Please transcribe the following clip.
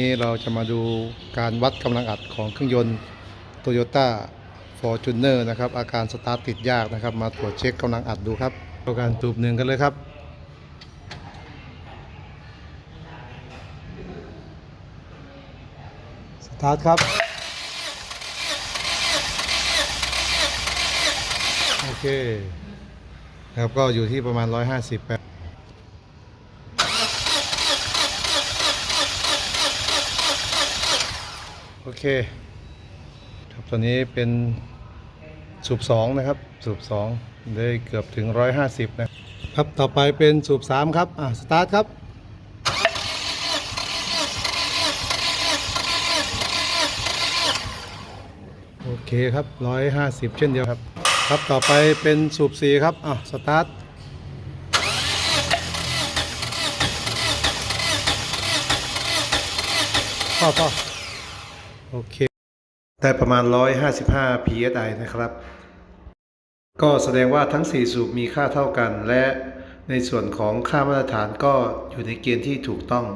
นี้เราจะมาดูการวัดกำลังอัดของเครื่องยนต์ Toyota Fortuner นะครับ อาการสตาร์ทติดยากนะครับ มาตรวจเช็คกำลังอัดดูครับดูการตูบหนึ่งกันเลยครับ สตาร์ทครับ โอเคนะครับก็อยู่ที่ประมาณ 150แป โอเค ครับตอนนี้เป็นสูบสองนะครับ สูบสองได้เกือบถึง150นะครับ ต่อไปเป็นสูบสามครับ อะสตาร์ทครับโอเคครับ150เช่นเดียวครับ ครับต่อไปเป็นสูบสี่ครับ อะสตาร์ทพ่อพ่อ โอเค ได้ประมาณ 155 psi นะครับ ก็แสดงว่าทั้ง 4 สูบมีค่าเท่ากัน และในส่วนของค่ามาตรฐานก็อยู่ในเกณฑ์ที่ถูกต้อง